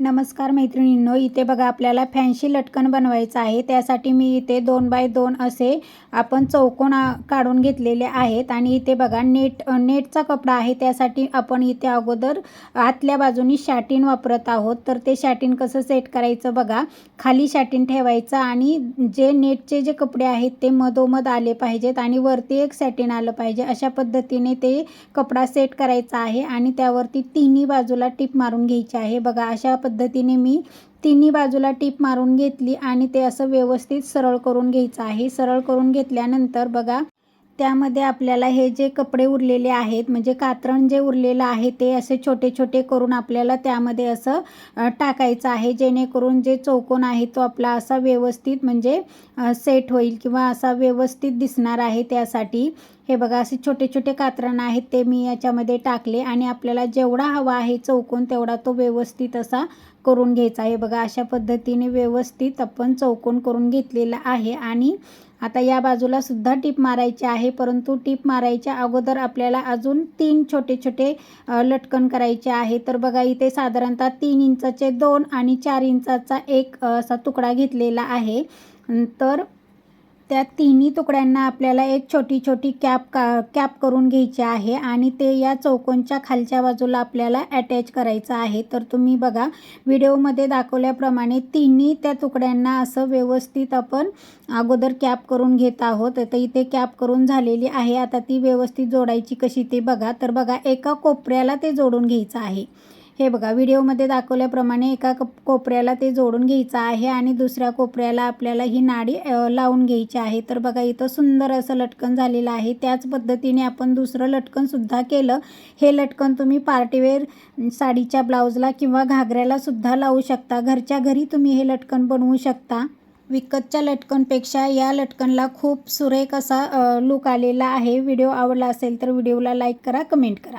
नमस्कार मैत्रिणींनो इथे बघा आपल्याला फॅन्सी लटकन बनवायचं आहे. त्यासाठी मी इथे दोन बाय दोन असे आपण चौकोन काढून घेतलेले आहेत. आणि इथे बघा नेट नेटचा कपडा आहे. त्यासाठी आपण इथे अगोदर आतल्या बाजूनी शॅटिन वापरत आहोत. तर ते शॅटिन कसं सेट करायचं बघा. खाली शॅटिन ठेवायचं आणि जे नेटचे जे कपडे आहेत ते मधोमध आले पाहिजेत आणि वरती एक सॅटिन आलं पाहिजे. अशा पद्धतीने ते कपडा सेट करायचा आहे आणि त्यावरती तिन्ही बाजूला टिप मारून घ्यायची आहे. बघा अशा पद्धतीने मी तिन्ही बाजूला टीप मारून घेतली आणि ते असं व्यवस्थित सरळ करून घ्यायचं आहे. सरळ करून घेतल्यानंतर बघा त्यामध्ये आपल्याला हे जे कपडे उरलेले आहेत म्हणजे कात्रण जे उरलेलं आहे ते असे छोटे छोटे करून आपल्याला त्यामध्ये असं टाकायचं आहे. जेणेकरून जे चौकोन आहे तो आपला असा व्यवस्थित म्हणजे सेट होईल किंवा असा व्यवस्थित दिसणार आहे त्यासाठी. हे बघा असे छोटे छोटे कात्रण आहेत ते मी याच्यामध्ये टाकले आणि आपल्याला जेवढा हवा आहे चौकोन तेवढा तो व्यवस्थित असा करून घ्यायचा आहे. बघा अशा पद्धतीने व्यवस्थित आपण चौकोन करून घेतलेला आहे आणि आता या बाजूला सुद्धा टीप मारायची आहे परंतु टीप मारायच्या अगोदर आपल्याला अजून तीन छोटे छोटे लटकन करायचे आहे. तर बघा इथे साधारणतः तीन इंचाचे दोन आणि चार इंचाचा एक असा तुकडा घेतलेला आहे. तर त्या तिन्ही तुकड्यांना आपल्याला एक छोटी छोटी कॅप का कॅप करून घ्यायची आहे आणि ते या चौकोनच्या खालच्या बाजूला आपल्याला अटॅच करायचं आहे. तर तुम्ही बघा व्हिडिओमध्ये दाखवल्याप्रमाणे तिन्ही त्या तुकड्यांना असं व्यवस्थित आपण अगोदर कॅप करून घेत आहोत. तर इथे कॅप करून झालेली आहे. आता ती व्यवस्थित जोडायची कशी ते बघा. तर बघा एका कोपऱ्याला ते जोडून घ्यायचं आहे. हे बघा व्हिडिओमध्ये दाखवल्याप्रमाणे एका कप कोपऱ्याला ते जोडून घ्यायचं आहे आणि दुसऱ्या कोपऱ्याला आपल्याला ही नाडी लावून घ्यायची आहे. तर बघा इथं सुंदर असं लटकन झालेलं आहे. त्याच पद्धतीने आपण दुसरं लटकनसुद्धा केलं. हे लटकन तुम्ही पार्टीवेअर साडीच्या ब्लाऊजला किंवा घागऱ्यालासुद्धा लावू शकता. घरच्या घरी तुम्ही हे लटकन बनवू शकता. विकतच्या लटकनपेक्षा या लटकनला खूप सुरेख असा लुक आलेला आहे. व्हिडिओ आवडला असेल तर व्हिडिओला लाईक करा कमेंट करा.